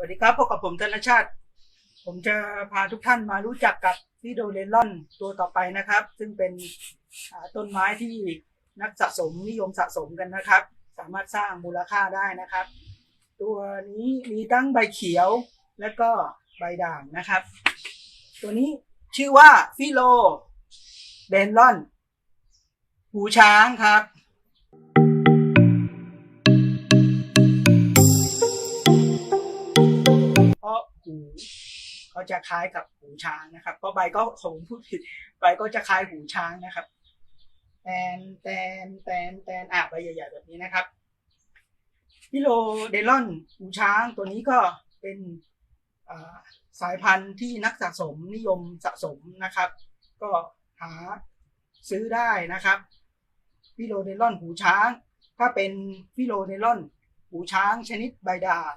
สวัสดีครับพบกับผมธนชาติ ผมจะพาทุกท่านมารู้จักกับฟิโดเลลอนตัวต่อไปนะครับ ซึ่งเป็นต้นไม้ที่นักสะสมนิยมสะสมกันนะครับ สามารถสร้างมูลค่าได้นะครับ ตัวนี้มีทั้งใบเขียวและก็ใบด่างนะครับ ตัวนี้ชื่อว่าฟิโลเดนลอน หูช้างครับ หูเขาจะคล้ายกับหูช้างนะครับ เพราะใบก็ผมพูดผิดใบก็จะคล้ายหูช้างนะครับแตนแตนแตนแตนอะใบใหญ่ๆแบบนี้นะครับพิโลเดลอนหูช้างตัวนี้ก็เป็นสายพันธุ์ที่นักสะสมนิยมสะสมนะครับ ก็หาซื้อได้นะครับฟิโลเดลอนหูช้าง ถ้าเป็นฟิโลเดลอนหูช้างชนิดใบด่าง